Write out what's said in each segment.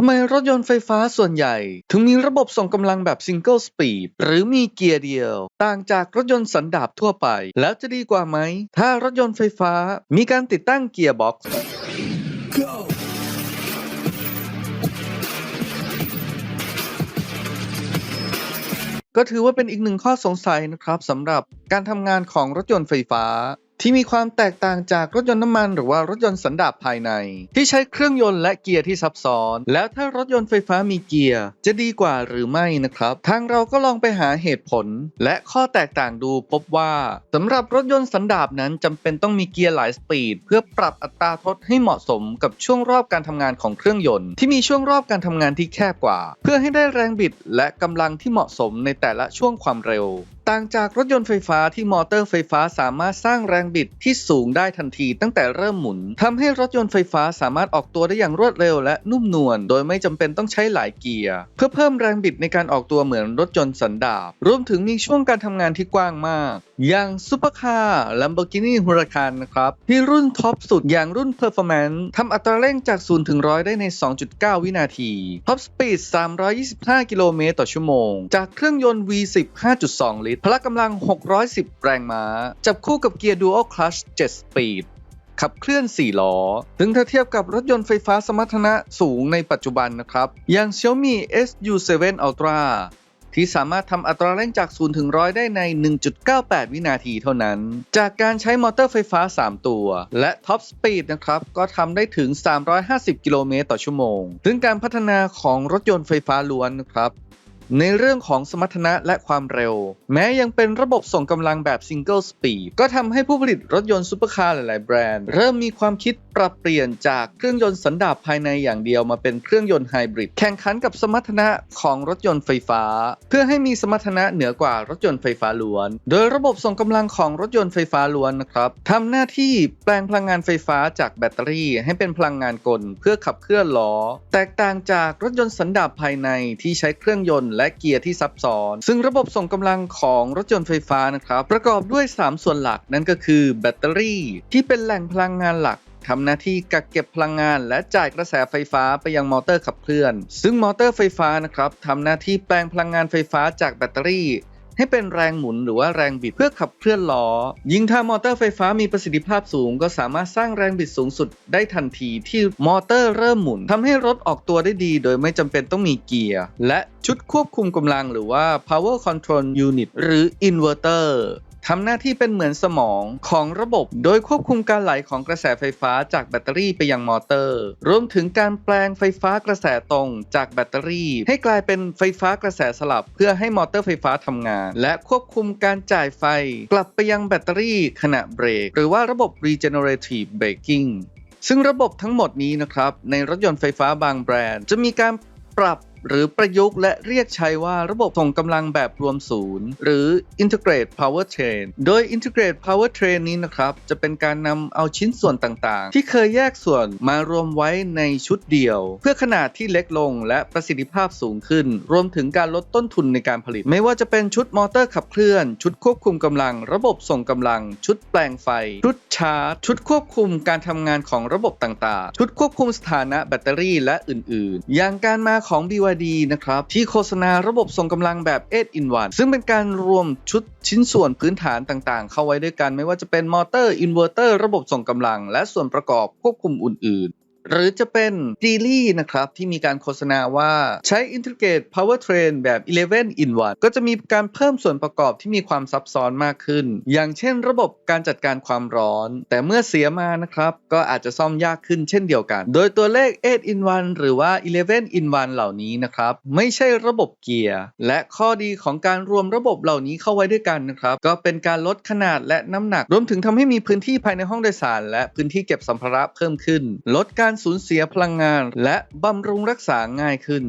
ทำไมรถยนต์ไฟฟ้าส่วนใหญ่ ถึงมีระบบส่งกำลังแบบซิงเกิลสปีดหรือมีเกียร์เดียว ต่างจากรถยนต์สันดาปทั่วไป แล้วจะดีกว่าไหม ถ้ารถยนต์ไฟฟ้ามีการติดตั้งเกียร์บ็อกซ์ก็ถือว่าเป็นอีกหนึ่งข้อสงสัยนะครับสำหรับการทำงานของรถยนต์ไฟฟ้า ที่มีความแตกต่างจากรถยนต์น้ำมันหรือว่ารถยนต์สันดาปภายใน ที่ใช้เครื่องยนต์และเกียร์ที่ซับซ้อน แล้วถ้ารถยนต์ไฟฟ้ามีเกียร์ จะดีกว่าหรือไม่นะครับ ทางเราก็ลองไปหาเหตุผล และข้อแตกต่างดูพบว่าสำหรับรถยนต์สันดาปนั้นจำเป็นต้องมีเกียร์หลายสปีด เพื่อปรับอัตราทดให้เหมาะสมกับช่วงรอบการทำงานของเครื่องยนต์ที่มีช่วงรอบการทำงานที่แคบกว่า เพื่อให้ได้แรงบิดและกำลังที่เหมาะสมในแต่ละช่วงความเร็ว ต่างจากรถยนต์ไฟฟ้าที่มอเตอร์ไฟฟ้าสามารถสร้างแรงบิดที่สูงได้ทันทีตั้งแต่เริ่มหมุนทำให้รถยนต์ไฟฟ้าสามารถออกตัวได้อย่างรวดเร็วและนุ่มนวลโดยไม่จำเป็นต้องใช้หลายเกียร์ เพื่อเพิ่มแรงบิดในการออกตัวเหมือนรถยนต์สันดาปรวมถึงมีช่วงการทำงานที่กว้างมาก อย่างซูเปอร์คาร์ Lamborghini Huracan นะครับ ที่รุ่นท็อปสุดอย่างรุ่น Performance ทำอัตราเร่งจาก 0 ถึง 100 ได้ใน 2.9 วินาทีท็อปสปีด 325 กิโลเมตรต่อชั่วโมง จากเครื่องยนต์ V10 5.2 ลิตร พละกำลัง 610 แรงม้า จับคู่กับเกียร์ Dual Clutch 7 Speed ขับเคลื่อน 4 ล้อ ถึงถ้าเทียบกับรถยนต์ไฟฟ้าสมรรถนะสูงในปัจจุบันนะครับ อย่าง Xiaomi SU7 Ultra ที่สามารถทำอัตราเร่งจาก 0 ถึง 100 ได้ใน 1.98 วินาทีเท่านั้น จากการใช้มอเตอร์ไฟฟ้า 3 ตัว และท็อปสปีดนะครับก็ทำได้ถึง 350 กิโลเมตรต่อชั่วโมง ถึงการพัฒนาของรถยนต์ไฟฟ้าล้วนนะครับ ในเรื่องของสมรรถนะและความเร็ว แม้ยังเป็นระบบส่งกำลังแบบซิงเกิลสปีดก็ทำให้ผู้ผลิตรถยนต์ซูเปอร์คาร์หลาย ๆ แบรนด์ เริ่มมีความคิดปรับเปลี่ยนจากเครื่องยนต์สันดาปภายในอย่างเดียวมาเป็นเครื่องยนต์ไฮบริดแข่งขันกับสมรรถนะของรถยนต์ไฟฟ้า เพื่อให้มีสมรรถนะเหนือกว่ารถยนต์ไฟฟ้าล้วน โดยระบบส่งกำลังของรถยนต์ไฟฟ้าล้วนนะครับทำหน้าที่แปลงพลังงานไฟฟ้าจากแบตเตอรี่ ให้เป็นพลังงานกล เพื่อขับเคลื่อนล้อ แตกต่างจากรถยนต์สันดาปภายในที่ใช้เครื่องยนต์และเกียร์ที่ซับซ้อน ซึ่งระบบส่งกำลังของรถยนต์ไฟฟ้านะครับ ประกอบด้วย 3 ส่วนหลักนั่นก็คือแบตเตอรี่ ที่เป็นแหล่งพลังงานหลักทำหน้าที่กักเก็บพลังงาน และจ่ายกระแสไฟฟ้าไปยังมอเตอร์ขับเคลื่อน ซึ่งมอเตอร์ไฟฟ้านะครับทำหน้าที่แปลงพลังงานไฟฟ้าจากแบตเตอรี่ ให้เป็นแรงหมุนหรือว่าแรงบิดเพื่อขับเคลื่อนล้อ ยิ่งถ้ามอเตอร์ไฟฟ้ามีประสิทธิภาพสูง ก็สามารถสร้างแรงบิดสูงสุดได้ทันทีที่มอเตอร์เริ่มหมุนทำให้รถออกตัวได้ดี โดยไม่จำเป็นต้องมีเกียร์ และชุดควบคุมกำลังหรือว่า power control unit หรือ inverter ทำหน้าที่เป็นเหมือนสมองของระบบ โดยควบคุมการไหลของกระแสไฟฟ้าจากแบตเตอรี่ไปยังมอเตอร์ รวมถึงการแปลงไฟฟ้ากระแสตรงจากแบตเตอรี่ ให้กลายเป็นไฟฟ้ากระแสสลับ เพื่อให้มอเตอร์ไฟฟ้าทำงาน และควบคุมการจ่ายไฟ กลับไปยังแบตเตอรี่ขณะเบรก หรือว่าระบบ regenerative braking ซึ่งระบบทั้งหมดนี้นะครับ ในรถยนต์ไฟฟ้าบางแบรนด์ จะมีการปรับ หรือประยุกต์และเรียกใช้ว่าระบบส่งกำลังแบบรวมศูนย์ หรือ Integrate Powertrain โดย Integrate Powertrain นี้นะครับ จะเป็นการนำเอาชิ้นส่วนต่างๆ ที่เคยแยกส่วนมารวมไว้ในชุดเดียว เพื่อขนาดที่เล็กลงและประสิทธิภาพสูงขึ้น รวมถึงการลดต้นทุนในการผลิต ไม่ว่าจะเป็นชุดมอเตอร์ขับเคลื่อน ชุดควบคุมกำลัง ระบบส่งกำลัง ชุดแปลงไฟ ชุดชาร์จ ชุดควบคุมการทำงานของระบบต่างๆ ชุดควบคุมสถานะแบตเตอรี่และอื่น ๆ อย่างการมาของ BYD นะครับ ที่โฆษณาระบบส่งกำลังแบบ8 in 1ซึ่งเป็นการรวมชุดชิ้นส่วนพื้นฐานต่างๆ เข้าไว้ด้วยกันไม่ว่าจะเป็นมอเตอร์อินเวอร์เตอร์ระบบส่งกำลัง และส่วนประกอบควบคุมอื่นๆ หรือจะเป็นดีลี่นะครับ ที่มีการโฆษณาว่าใช้ Integrate Powertrain แบบ 11 in 1ก็จะมีการเพิ่มส่วนประกอบที่มีความซับซ้อนมากขึ้น อย่างเช่นระบบการจัดการความร้อน แต่เมื่อเสียมานะครับ ก็อาจจะซ่อมยากขึ้นเช่นเดียวกัน โดยตัวเลข 8 in 1หรือว่า 11 in 1เหล่านี้นะครับ ไม่ใช่ระบบเกียร์ และข้อดีของการรวมระบบเหล่านี้เข้าไว้ด้วยกันนะครับ ก็เป็นการลดขนาดและน้ำหนัก รวมถึงทำให้มีพื้นที่ภายในห้องโดยสาร และพื้นที่เก็บสัมภาระเพิ่มขึ้น ลดการสูญเสียพลังงาน และบำรุงรักษาง่ายขึ้น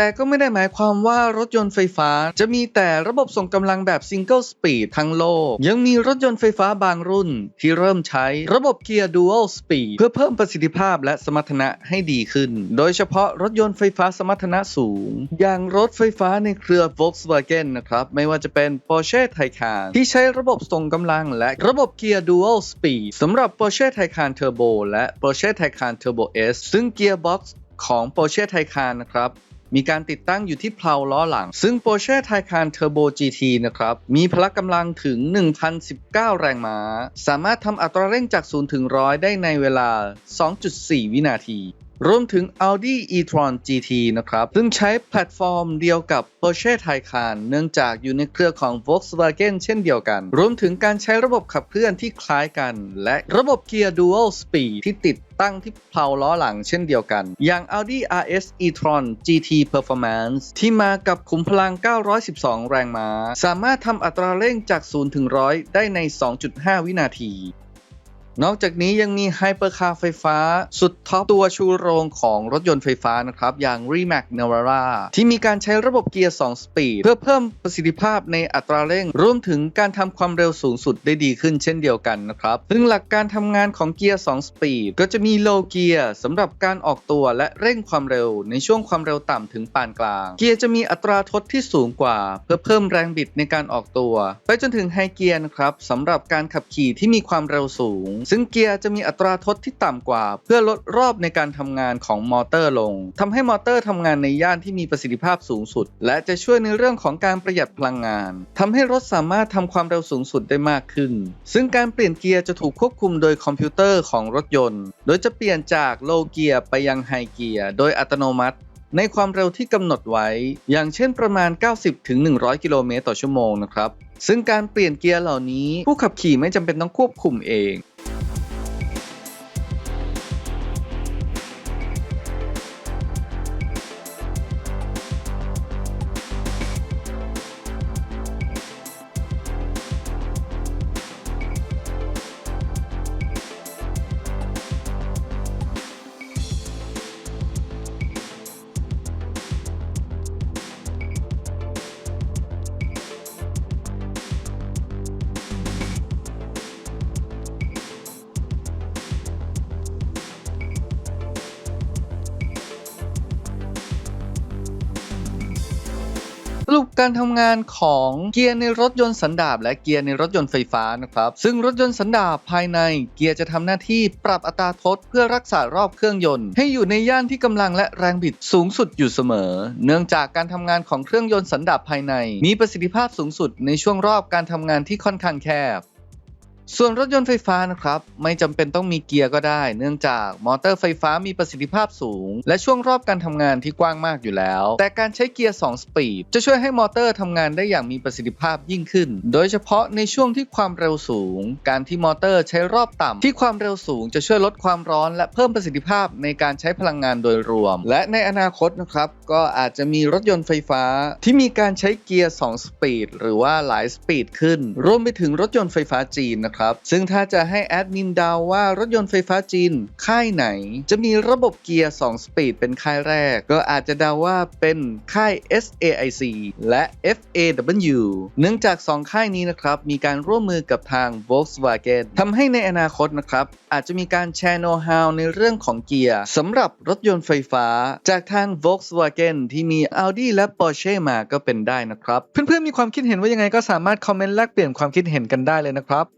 แต่ก็ไม่ได้หมายความว่ารถยนต์ไฟฟ้า จะมีแต่ระบบส่งกำลังแบบซิงเกิลสปีดทั้งโลก ยังมีรถยนต์ไฟฟ้าบางรุ่น ที่เริ่มใช้ระบบเกียร์ Dual Speed เพื่อเพิ่มประสิทธิภาพและสมรรถนะให้ดีขึ้น โดยเฉพาะรถยนต์ไฟฟ้าสมรรถนะสูง อย่างรถไฟฟ้าในเครือ Volkswagen นะครับ ไม่ว่าจะเป็น Porsche Taycan ที่ใช้ระบบส่งกำลังและระบบเกียร์ Dual Speed สำหรับ Porsche Taycan Turbo และ Porsche Taycan Turbo S ซึ่งเกียร์บ็อกซ์ของ Porsche Taycan นะครับ มีการติดตั้งอยู่ที่เพลาล้อหลัง ซึ่ง Porsche Taycan Turbo GT นะครับ มีพละกำลังถึง 1,019 แรงม้า สามารถทำอัตราเร่งจาก 0 ถึง 100 ได้ในเวลา 2.4 วินาที รวมถึง Audi e-tron GT นะครับ ซึ่งใช้แพลตฟอร์มเดียวกับ Porsche Taycan เนื่องจากอยู่ในเครือของ Volkswagen เช่นเดียวกัน รวมถึงการใช้ระบบขับเคลื่อนที่คล้ายกัน และระบบเกียร์ Dual Speed ที่ติดตั้งที่เพลาล้อหลังเช่นเดียวกัน อย่าง Audi RS e-tron GT Performance ที่มากับขุมพลัง 912 แรงม้า สามารถทำอัตราเร่งจาก 0 ถึง 100 ได้ใน 2.5 วินาที นอกจากนี้ยังมีไฮเปอร์คาร์ไฟฟ้า สุดท็อปตัวชูโรงของรถยนต์ไฟฟ้านะครับ อย่าง Rimac Navara ที่มีการใช้ระบบเกียร์ 2 สปีด เพื่อเพิ่มประสิทธิภาพในอัตราเร่ง รวมถึงการทำความเร็วสูงสุดได้ดีขึ้นเช่นเดียวกันนะครับ ซึ่งหลักการทำงานของเกียร์ 2 สปีด ก็จะมีโลเกียร์สำหรับการออกตัวและเร่งความเร็วในช่วงความเร็วต่ำถึงปานกลาง เกียร์จะมีอัตราทดที่สูงกว่า เพื่อเพิ่มแรงบิดในการออกตัว ไปจนถึงไฮเกียร์นะครับสำหรับการขับขี่ที่มีความเร็วสูงซึ่งเกียร์จะมีอัตราทดที่ต่ำกว่า เพื่อลดรอบในการทำงานของมอเตอร์ลงทำให้มอเตอร์ทำงานในย่านที่มีประสิทธิภาพสูงสุด และจะช่วยในเรื่องของการประหยัดพลังงานทำให้รถสามารถทำความเร็วสูงสุดได้มากขึ้น ซึ่งการเปลี่ยนเกียร์จะถูกควบคุมโดยคอมพิวเตอร์ของรถยนต์ โดยจะเปลี่ยนจากโลเกียร์ไปยังไฮเกียร์โดยอัตโนมัติในความเร็วที่กำหนดไว้ อย่างเช่นประมาณ 90-100 กิโลเมตรต่อชั่วโมงนะครับ ซึ่งการเปลี่ยนเกียร์เหล่านี้ ผู้ขับขี่ไม่จำเป็นต้องควบคุมเอง สรุปการทำงานของเกียร์ในรถยนต์สันดาปและเกียร์ในรถยนต์ไฟฟ้านะครับ ซึ่งรถยนต์สันดาปภายในเกียร์จะทำหน้าที่ปรับอัตราทดเพื่อรักษารอบเครื่องยนต์ ให้อยู่ในย่านที่กำลังและแรงบิดสูงสุดอยู่เสมอ เนื่องจากการทำงานของเครื่องยนต์สันดาปภายใน มีประสิทธิภาพสูงสุดในช่วงรอบการทำงานที่ค่อนข้างแคบ ส่วนรถยนต์ไฟฟ้านะครับไม่จำเป็นต้องมีเกียร์ก็ได้ เนื่องจากมอเตอร์ไฟฟ้ามีประสิทธิภาพสูง และช่วงรอบการทำงานที่กว้างมากอยู่แล้ว แต่การใช้เกียร์ 2 สปีด จะช่วยให้มอเตอร์ทำงานได้อย่างมีประสิทธิภาพยิ่งขึ้น โดยเฉพาะในช่วงที่ความเร็วสูง การที่มอเตอร์ใช้รอบต่ำที่ความเร็วสูงจะช่วยลดความร้อนและเพิ่มประสิทธิภาพในการใช้พลังงานโดยรวม และในอนาคตนะครับก็อาจจะมีรถยนต์ไฟฟ้า ที่มีการใช้เกียร์ 2 สปีดหรือว่าหลายสปีดขึ้นรวมไปถึงรถยนต์ไฟฟ้าจีนนะครับซึ่งถ้าจะให้แอดมินเดาว่ารถยนต์ไฟฟ้าจีน ค่ายไหน จะมีระบบเกียร์ 2 สปีดเป็นค่ายแรก ก็อาจจะเดาว่าเป็นค่าย SAIC และ FAW เนื่องจาก 2 ค่ายนี้นะครับ มีการร่วมมือกับทาง Volkswagen ทำให้ในอนาคตนะครับ อาจจะมีการแชร์โน้ตฮาวในเรื่องของเกียร์สำหรับรถยนต์ไฟฟ้า จากทาง Volkswagen ที่มี Audi และ Porsche มาก็เป็นได้นะครับ เพื่อนๆมีความคิดเห็นว่ายังไงก็สามารถคอมเมนต์แลกเปลี่ยนความคิดเห็นกันได้เลยนะครับ